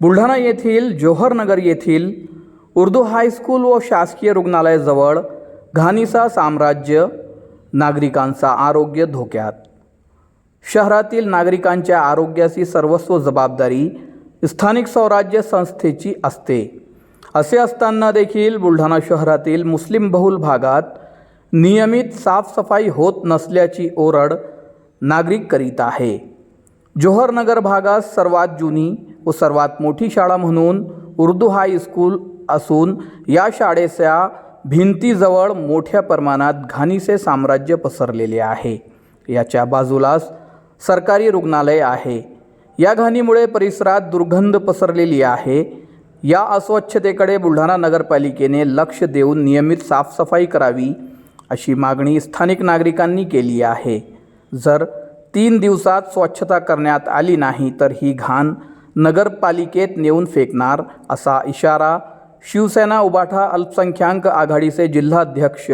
बुलढाणा येथील जोहरनगर येथील उर्दू हायस्कूल व शासकीय रुग्णालयाजवळ घाणीचा साम्राज्य नागरिकांचा आरोग्य धोक्यात. शहरातील नागरिकांच्या आरोग्याची सर्वस्व जबाबदारी स्थानिक स्वराज्य संस्थेची असते. असे असताना देखील बुलढाणा शहरातील मुस्लिम बहुल भागात नियमित साफसफाई होत नसल्याची ओरड नागरिक करीत आहे. जोहरनगर भागात सर्वात जुनी व सर्वात मोठी शाळा म्हणून उर्दू हायस्कूल असून या शाळेच्या भिंतीजवळ मोठ्या प्रमाणात घाणीचे साम्राज्य पसरलेले आहे. याच्या बाजूलाच सरकारी रुग्णालय आहे. या घाणीमुळे परिसरात दुर्गंध पसरलेली आहे. या अस्वच्छतेकडे बुलढाणा नगरपालिकेने लक्ष देऊन नियमित साफसफाई करावी अशी मागणी स्थानिक नागरिकांनी केली आहे. जर तीन दिवसात स्वच्छता करण्यात आली नाही तर ही घाण नगरपालिकेत नेऊन फेकणार असा इशारा शिवसेना उबाठा अल्पसंख्याक आघाडीचे जिल्हाध्यक्ष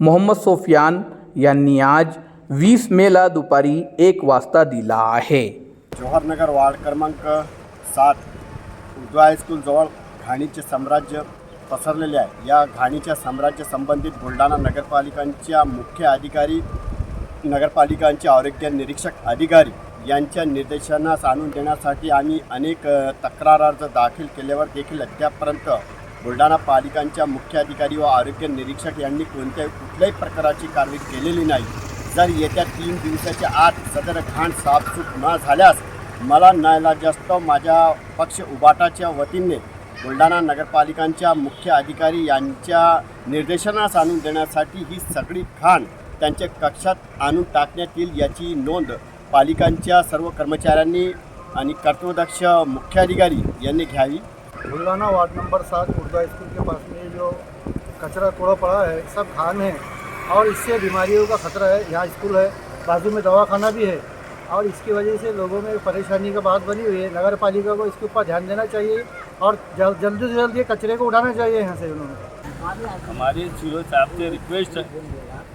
मोहम्मद सोफियान यांनी आज वीस मेला दुपारी एक वाजता दिला आहे. जवाहरनगर वार्ड क्रमांक सात उर्दू हायस्कूलजवळ घाणीचे साम्राज्य पसरलेले आहे. या घाणीच्या साम्राज्य संबंधित बुलढाणा नगरपालिकांच्या मुख्य अधिकारी नगरपालिकांचे आरोग्य निरीक्षक अधिकारी यांच्या निर्देशनास आणून देण्यासाठी आम्ही अनेक तक्रार अर्ज दाखल केल्यावर देखील अद्यापपर्यंत बुलढाणा पालिकांच्या मुख्य अधिकारी व आरोग्य निरीक्षक यांनी कोणत्याही कुठल्याही प्रकारची कारवाई केलेली नाही. जर येत्या तीन दिवसाच्या आत सदर घाण साफसूफ न झाल्यास मला नाईलाजास्तव माझ्या पक्ष उबाटाच्या वतीने बुलढाणा नगरपालिकांच्या मुख्य अधिकारी यांच्या निर्देशनास आणून देण्यासाठी ही सगळी घाण त्यांच्या कक्षात आणून टाकण्यात येईल याची नोंद पालिकांच्या सर्व कर्मचाऱ्यांनी आणि कर्तव्यदक्ष मुख्याधिकारी यांनी घ्यावी. बुलढाना वार्ड नंबर सात उर्दू स्कूल के पास में जो कचरा कूड़ा पड़ा है सब खान है और इससे बीमारियों का खतरा है। यहाँ स्कूल है बाजू में दवाखाना भी है और इसकी वजह से लोगों में परेशानी का बात बनी हुई है। नगर पालिका को इसके ऊपर ध्यान देना चाहिए और जल, जल्दी से जल्दी ये कचरे को उठाना चाहिए यहाँ से उन्होंने। हमारे सीओ साहब से रिक्वेस्ट है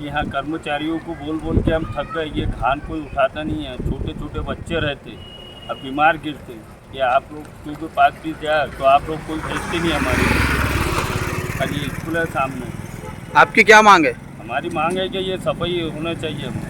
यहाँ कर्मचारियों को बोल बोल के हम थक गए ये खान कोई उठाता नहीं है। छोटे छोटे बच्चे रहते अब बीमार गिरते। कि आप लोग क्योंकि के पास भी जाए तो आप लोग कोई भेजते नहीं हमारे अभी स्कूल है सामने। आपकी क्या मांग है? हमारी मांग है कि ये सफ़ाई होना चाहिए हमको